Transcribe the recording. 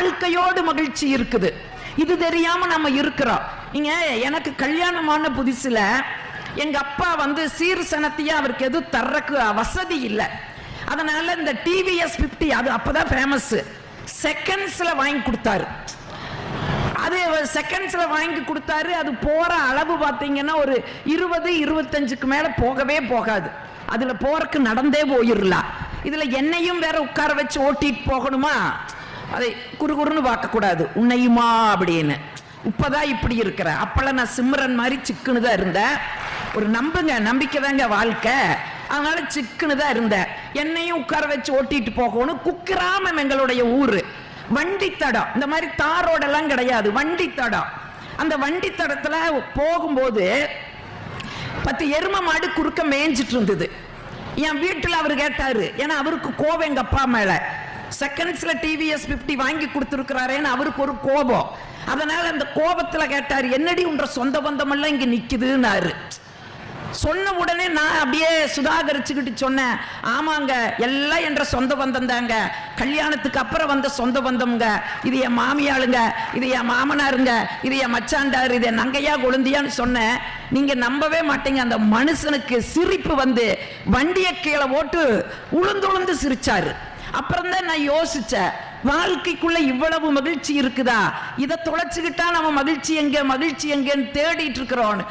வாழ்க்கையோடு மகிழ்ச்சி இருக்குது. இது தெரியாம நம்ம இருக்கிறோம். நீங்க எனக்கு கல்யாணமான புதுசுல எங்க அப்பா வந்து சீர் சனத்தியா அவருக்கு எதுவும் தர்றக்கு வசதி இல்லை. அதனால இந்த டிவிஎஸ் 50 அது அப்பதான் ஃபேமஸ் செகண்ட்ஸ்ல வாங்கி கொடுத்தாரு. அது செகண்ட்ஸ்ல வாங்கி கொடுத்தாரு. அது போற அளவு பார்த்தீங்கன்னா ஒரு இருபது இருபத்தஞ்சுக்கு மேல போகவே போகாது. அதுல போறக்கு நடந்தே போயிடலாம் இதுல என்னையும் வேற உட்கார வச்சு ஓட்டிட்டு போகணுமா? அதை குறுகுறுன்னு பார்க்கக்கூடாது. உன்னையுமா அப்படின்னு. இப்போதான் இப்படி இருக்கிற. அப்பெல்லாம் நான் சிம்ரன் மாதிரி சிக்குன்னு தான் இருந்தேன். ஒரு நம்புங்க நம்பிக்கை தாங்க வாழ்க்கை. அதனால சிக்குன்னு தான் இருந்தேன். என்னையும் உட்கார வச்சு ஓட்டிட்டு போகணும் குக்கிராமம் எங்களுடைய ஊர். வண்டி தடம். இந்த மாதிரி தார் கிடையாது. வண்டி தடம். அந்த வண்டி தடத்துல போகும்போது பத்து எரும மாடு குறுக்க மேய்ஞ்சிட்டு இருந்தது. என் வீட்டில் அவர் கேட்டாரு. ஏன்னா அவருக்கு கோவம் எங்கள் அப்பா மேலே. செகண்ட்ஸ்ல டிவிஎஸ் 50 வாங்கி கொடுத்துருக்கிறாரேன்னு அவருக்கு ஒரு கோபம். அதனால அந்த கோபத்துல கேட்டார் என்னடி உன்ற சொந்த பந்தம் எல்லாம் இங்க நிக்குதுன்னாரு. சொன்ன உடனே நான் அப்படியே சுதாகரிச்சுக்கிட்டு சொன்னேன் ஆமாங்க எல்லாம் என்ற சொந்த பந்தம் தாங்க கல்யாணத்துக்கு அப்புறம் வந்த சொந்த பந்தம்ங்க. இது என் மாமியாளுங்க இது என் மாமனாருங்க இது என் மச்சாண்டாரு இது என் நங்கையா கொழுந்தியான்னு சொன்னேன். நீங்க நம்பவே மாட்டீங்க. அந்த மனுஷனுக்கு சிரிப்பு வந்து வண்டியை கீழே ஓட்டு உளுந்து உளுந்து சிரிச்சாரு. அப்புறம் தான் நான் யோசிச்சேன் வாழ்க்கைக்குள்ள இவ்வளவு மகிழ்ச்சி இருக்குதா? இதை தொலைச்சுக்கிட்டா நம்ம மகிழ்ச்சி எங்க மகிழ்ச்சி எங்கன்னு தேடிட்டு இருக்கிறோம்